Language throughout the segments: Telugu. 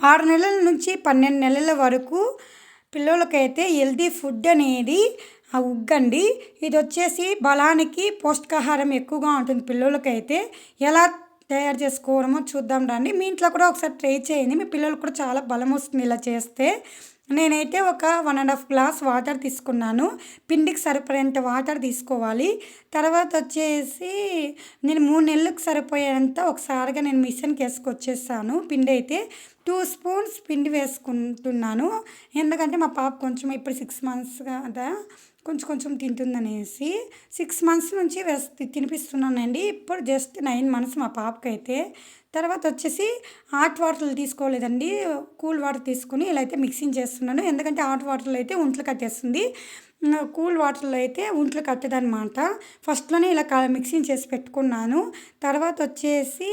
ఆరు నెలల నుంచి పన్నెండు నెలల వరకు పిల్లలకైతే హెల్దీ ఫుడ్ అనేది ఉగ్గండి. ఇది వచ్చేసి బలానికి పౌష్టికాహారం ఎక్కువగా ఉంటుంది పిల్లలకైతే. ఎలా తయారు చేసుకోవడమో చూద్దాం రండి. మీ ఇంట్లో కూడా ఒకసారి ట్రై చేయండి. మీ పిల్లలు కూడా చాలా బలం వస్తుంది ఇలా చేస్తే. నేనైతే ఒక one and half glass water తీసుకున్నాను. పిండికి సరిపడేంత వాటర్ తీసుకోవాలి. తర్వాత వచ్చేసి నేను మూడు నెలలకు సరిపోయేంత ఒకసారిగా నేను మిషన్కి వేసుకొచ్చేసాను పిండి అయితే టూ స్పూన్స్ పిండి వేసుకుంటున్నాను. ఎందుకంటే మా పాప కొంచెం ఇప్పుడు సిక్స్ మంత్స్ కదా. కొంచెం కొంచెం తింటుందనేసి సిక్స్ మంత్స్ నుంచి వేసి తినిపిస్తున్నానండి. ఇప్పుడు జస్ట్ నైన్ మంత్స్ మా పాపకైతే. తర్వాత వచ్చేసి హాట్ వాటర్లు తీసుకోలేదండి. కూల్ వాటర్ తీసుకుని ఇలా అయితే మిక్సింగ్ చేస్తున్నాను. ఎందుకంటే హాట్ వాటర్లో అయితే ఒంట్లు కట్టేస్తుంది. కూల్ వాటర్లో అయితే ఒంట్లు కట్టదనమాట. ఫస్ట్లోనే ఇలా మిక్సింగ్ చేసి పెట్టుకున్నాను. తర్వాత వచ్చేసి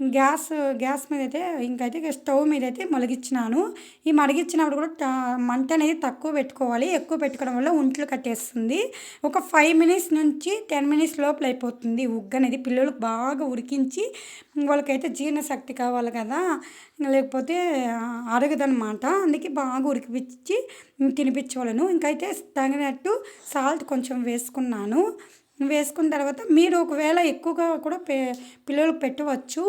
గ్యాస్ గ్యాస్ మీద అయితే ఇంకైతే స్టవ్ మీద అయితే మలిగించినాను. ఈ మరిగించినప్పుడు కూడా మంట అనేది తక్కువ పెట్టుకోవాలి. ఎక్కువ పెట్టుకోవడం వల్ల ఒంట్లు కట్టేస్తుంది. ఒక ఫైవ్ మినిట్స్ నుంచి టెన్ మినిట్స్ లోపల అయిపోతుంది ఉగ్గు అనేది. పిల్లలకు బాగా ఉడికించి వాళ్ళకైతే జీర్ణశక్తి కావాలి కదా. లేకపోతే అరగదనమాట అందుకే బాగా ఉడికిపించి తినిపించవలను. ఇంకైతే తగినట్టు సాల్ట్ కొంచెం వేసుకున్నాను. వేసుకున్న తర్వాత మీరు ఒకవేళ ఎక్కువగా కూడా పే పిల్లలకు పెట్టవచ్చు.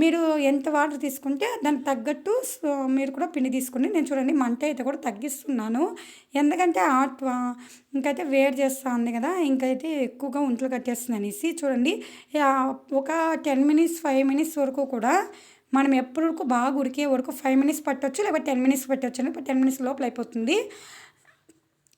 మీరు ఎంత వాటర్ తీసుకుంటే దానికి తగ్గట్టు మీరు కూడా పిండి తీసుకుని నేను చూడండి మంట అయితే కూడా తగ్గిస్తున్నాను. ఎందుకంటే ఆట్ ఇంకైతే వేడి చేస్తా ఉంది కదా ఇంకైతే ఎక్కువగా ఒంట్లో కట్టేస్తుంది అనేసి చూడండి. ఒక టెన్ మినిట్స్ ఫైవ్ మినిట్స్ వరకు కూడా మనం ఎప్పటి వరకు బాగా ఉడికే వరకు ఫైవ్ మినిట్స్ పట్టవచ్చు లేకపోతే టెన్ మినిట్స్ పెట్టవచ్చు అని టెన్ మినిట్స్ లోపల అయిపోతుంది.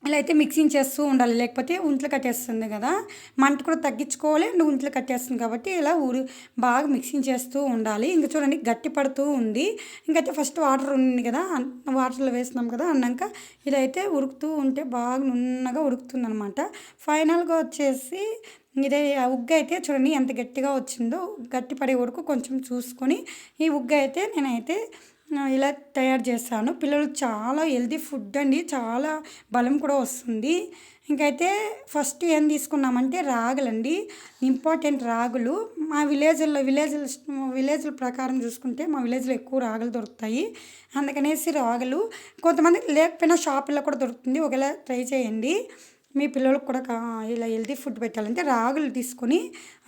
ఇలా అయితే మిక్సింగ్ చేస్తూ ఉండాలి. లేకపోతే ఉంట్లు కట్టేస్తుంది కదా. మంట కూడా తగ్గించుకోవాలి. అండ్ ఉంట్లు కట్టేస్తుంది కాబట్టి ఇలా ఊరి బాగా మిక్సింగ్ చేస్తూ ఉండాలి. ఇంకా చూడండి గట్టి పడుతూ ఉంది. ఇంకైతే ఫస్ట్ వాటర్ ఉంది కదా. వాటర్లో వేసినాం కదా. అన్నాక ఇదైతే ఉరుకుతూ ఉంటే బాగా నున్నగా ఉడుకుతుంది అనమాట ఫైనల్గా వచ్చేసి ఇదే ఆ అయితే చూడండి ఎంత గట్టిగా వచ్చిందో. గట్టి పడే వరకు కొంచెం చూసుకొని ఈ ఉగ్గు అయితే నేనైతే ఇలా తయారు చేస్తాను. పిల్లలు చాలా హెల్తీ ఫుడ్ అండి. చాలా బలం కూడా వస్తుంది. ఇంకైతే ఫస్ట్ ఏం తీసుకున్నామంటే రాగులండి. ఇంపార్టెంట్ రాగులు. మా విలేజ్లో విలేజ్ విలేజ్ల ప్రకారం చూసుకుంటే మా విలేజ్లో ఎక్కువ రాగులు దొరుకుతాయి. అందుకనేసి రాగులు కొంతమంది లేకపోయినా షాపుల్లో కూడా దొరుకుతుంది. ఒకవేళ ట్రై చేయండి. మీ పిల్లలకు కూడా ఇలా హెల్తీ ఫుడ్ పెట్టాలంటే రాగులు తీసుకొని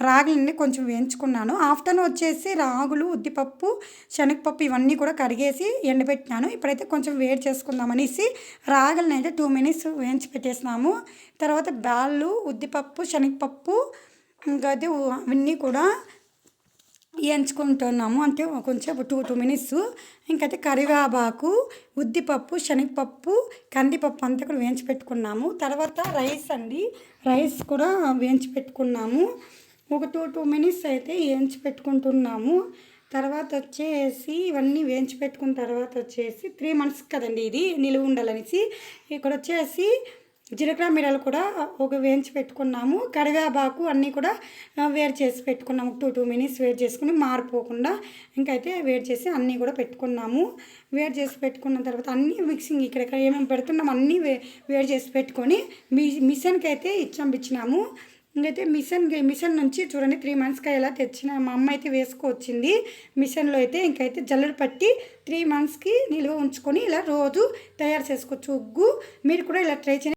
రాగులన్నీ కొంచెం వేయించుకున్నాను. ఆఫ్టర్నూన్ వచ్చేసి రాగులు ఉద్దిపప్పు శనగపప్పు ఇవన్నీ కూడా కడిగేసి ఎండబెట్టినాను. ఇప్పుడైతే కొంచెం వేడి చేసుకుందామనేసి రాగులని అయితే టూ మినిట్స్ వేయించి పెట్టేసినాము. తర్వాత బ్యాళ్ళు ఉద్దిపప్పు శనగపప్పు ఇంకా అది అవన్నీ కూడా వేయించుకుంటున్నాము. అంటే కొంచెం టూ టూ మినిట్స్. ఇంకైతే కరివేపాకు ఉద్దిపప్పు శనగపప్పు కందిపప్పు అంతా కూడా వేయించి పెట్టుకున్నాము. తర్వాత రైస్ అండి. రైస్ కూడా వేయించి పెట్టుకున్నాము. ఒక టూ టూ మినిట్స్ అయితే వేయించి పెట్టుకుంటున్నాము. తర్వాత వచ్చేసి ఇవన్నీ వేయించి పెట్టుకున్న తర్వాత వచ్చేసి త్రీ మంత్స్ కదండి ఇది నిలువ ఉండాలనేసి. ఇక్కడ వచ్చేసి జీలకర్ర మిరలు కూడా ఒక వేయించి పెట్టుకున్నాము. కరివేపాకు అన్నీ కూడా వేడి చేసి పెట్టుకున్నాము. టూ టూ మినిట్స్ వేడి చేసుకుని మారిపోకుండా ఇంకైతే వేడి చేసి అన్నీ కూడా పెట్టుకున్నాము. వేడి చేసి పెట్టుకున్న తర్వాత అన్నీ మిక్సింగ్ ఇక్కడ ఏమేమి పెడుతున్నాము అన్నీ వే వేడి చేసి పెట్టుకొని మీ మిషన్కి అయితే ఇచ్చంపించినాము. ఇంకైతే మిషన్ మిషన్ నుంచి చూడండి త్రీ మంత్స్కి ఎలా తెచ్చిన మా అమ్మ అయితే వేసుకొచ్చింది. మిషన్లో అయితే ఇంకైతే జల్లెడ పట్టి త్రీ మంత్స్కి నిల్వ ఉంచుకొని ఇలా రోజు తయారు చేసుకోవచ్చు. ఉగ్గు మీరు కూడా ఇలా ట్రై చేయండి.